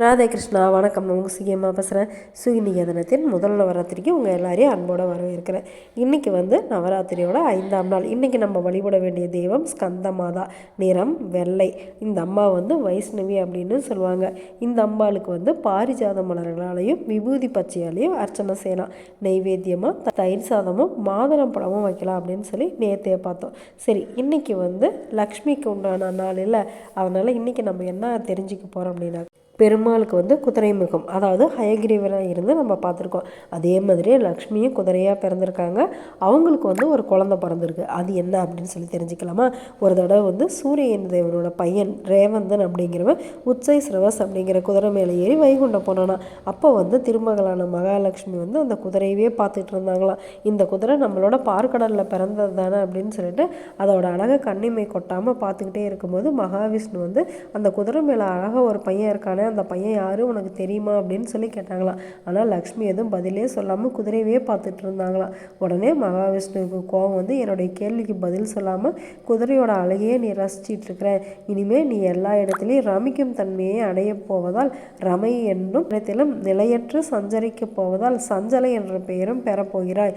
ராதே கிருஷ்ணா வணக்கம். நான் உங்கள் சிஎம்மா பேசுகிறேன் சுகிநிகேதனத்தின் முதல் நவராத்திரிக்கு உங்கள் எல்லாரையும் அன்போடு வரவேற்கிறேன். இன்றைக்கி வந்து நவராத்திரியோட ஐந்தாம் நாள். இன்றைக்கி நம்ம வழிபட வேண்டிய தெய்வம் ஸ்கந்த மாதா நிறம் வெள்ளை. இந்த அம்மா வந்து வைஷ்ணவி அப்படின்னு சொல்லுவாங்க. இந்த அம்பாளுக்கு வந்து பாரிஜாத மலர்களாலையும் விபூதி பச்சையாலையும் அர்ச்சனை செய்யலாம். நெய்வேத்தியமாக தயிர் சாதமும் மாதுளம் பழமும் வைக்கலாம் அப்படின்னு சொல்லி நேத்தையே பார்த்தோம். சரி இன்றைக்கி வந்து லக்ஷ்மிக்கு உண்டான நாள் இல்லை. அதனால் இன்றைக்கி நம்ம என்ன தெரிஞ்சுக்க போகிறோம் அப்படின்னா பெருமாளுக்கு வந்து குதிரை முகம் அதாவது ஹயகிரீவராக இருந்து நம்ம பார்த்துருக்கோம். அதே மாதிரியே லக்ஷ்மியும் குதிரையாக பிறந்திருக்காங்க. அவங்களுக்கு வந்து ஒரு குழந்த பிறந்திருக்கு. அது என்ன அப்படின்னு சொல்லி தெரிஞ்சுக்கலாமா? ஒரு தடவை வந்து சூரியன் தேவனோட பையன் ரேவந்தன் அப்படிங்கிறவன் உச்சை சிரவஸ் அப்படிங்கிற குதிரை மேலே ஏறி வைகுண்டம் போனானா. அப்போ வந்து திருமகளான மகாலட்சுமி வந்து அந்த குதிரையவே பார்த்துட்டு இருந்தாங்களாம். இந்த குதிரை நம்மளோட பார்க்கடலில் பிறந்தது தானே அப்படின்னு சொல்லிட்டு அதோட அழகை கண்ணிமை கொட்டாமல் பார்த்துக்கிட்டே இருக்கும்போது மகாவிஷ்ணு வந்து அந்த குதிரை மேலே அழகாக ஒரு பையன் இருக்கானே அந்த பையன் யார் உனக்கு தெரியுமா அப்படின்னு சொல்லி கேட்டாங்களாம். ஆனால் லக்ஷ்மி எதுவும் பதிலே சொல்லாமல் குதிரையவே பார்த்துட்டு இருந்தாங்களாம். உடனே மகாவிஷ்ணுவுக்கு கோவம் வந்து என்னுடைய கேள்விக்கு பதில் சொல்லாமல் குதிரையோட அழகையே நீ ரசிச்சிட்டு இருக்கிற. இனிமேல் நீ எல்லா இடத்துலையும் ரமிக்கும் தன்மையை அடைய போவதால் ரமை என்னும் இடத்திலும் நிலையற்று சஞ்சரிக்க போவதால் சஞ்சலை என்ற பெயரும் பெறப்போகிறாய்.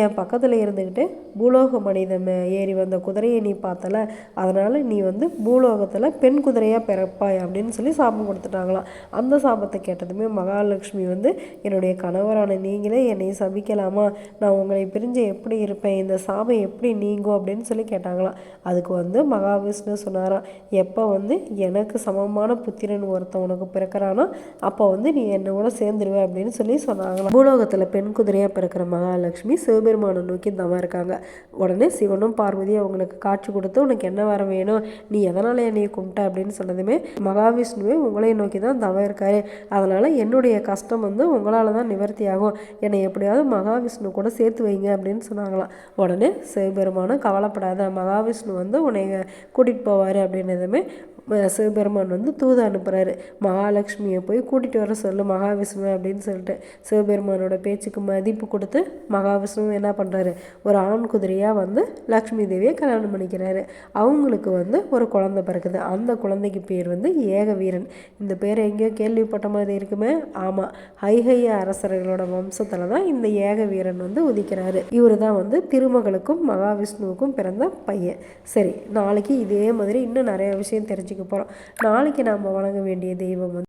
என் பக்கத்தில் இருந்துக்கிட்டு பூலோக மனிதன் ஏறி வந்த குதிரையை நீ பார்த்தல. அதனால் நீ வந்து பூலோகத்தில் பெண் குதிரையாக பிறப்பாய் அப்படின்னு சொல்லி சாபம் கொடுத்துட்டாங்களா சொல்லலாம். அந்த சாபத்தை கேட்டதுமே மகாலட்சுமி வந்து என்னுடைய கணவரான நீங்களே என்னை சபிக்கலாமா? நான் உங்களை பிரிஞ்சு எப்படி இருப்பேன்? இந்த சாபம் எப்படி நீங்கும்? அப்படின்னு சொல்லி கேட்டாங்களாம். அதுக்கு வந்து மகாவிஷ்ணு சொன்னாராம் எப்போ வந்து எனக்கு சமமான புத்திரன் ஒருத்தன் உனக்கு பிறக்கிறானோ அப்போ வந்து நீ என்னோட சேர்ந்துருவே அப்படின்னு சொல்லி சொன்னாங்களாம். பூலோகத்தில் பெண் குதிரையாக பிறக்கிற மகாலட்சுமி சிவபெருமானை நோக்கி தவம் இருக்காங்க. உடனே சிவனும் பார்வதியும் அவங்களுக்கு காட்சி கொடுத்து உனக்கு என்ன வர வேணும்? நீ எதனால் என்னை கும்பிட்ட? அப்படின்னு சொன்னதுமே மகாவிஷ்ணுவே உங்களை நோக்கி நோக்கி தான் தவ இருக்காரு. அதனால் என்னுடைய கஷ்டம் வந்து உங்களால் தான் நிவர்த்தி ஆகும் என்னை எப்படியாவது மகாவிஷ்ணு கூட சேர்த்து வைங்க அப்படின்னு சொன்னாங்களாம். உடனே சிவபெருமானும் கவலைப்படாத மகாவிஷ்ணு வந்து உன்னை கூட்டிகிட்டு போவார் அப்படின்னதுமே சிவபெருமான் வந்து தூது அனுப்புகிறாரு மகாலட்சுமியை போய் கூட்டிகிட்டு வர சொல்லு மகாவிஷ்ணு அப்படின்னு சொல்லிட்டு சிவபெருமானோட பேச்சுக்கு மதிப்பு கொடுத்து மகாவிஷ்ணு என்ன பண்ணுறாரு ஒரு ஆண் குதிரையாக வந்து லக்ஷ்மி தேவியை கல்யாணம் பண்ணிக்கிறாரு. அவங்களுக்கு வந்து ஒரு குழந்தை பிறக்குது. அந்த குழந்தைக்கு பேர் வந்து ஏக வீரன் இந்த பேர் எங்கேயோ கேள்விப்பட்ட மாதிரி இருக்குமே. ஆமாம் ஹைஹைய அரசர்களோட வம்சத்தில் தான் இந்த ஏக வீரன் வந்து உதிக்கிறாரு. இவர் தான் வந்து திருமகளுக்கும் மகாவிஷ்ணுவுக்கும் பிறந்த பையன். சரி நாளைக்கு இதே மாதிரி இன்னும் நிறைய விஷயம் தெரிஞ்சுக்க போகிறோம் நாளைக்கு நாம் வணங்க வேண்டிய தெய்வம் வந்து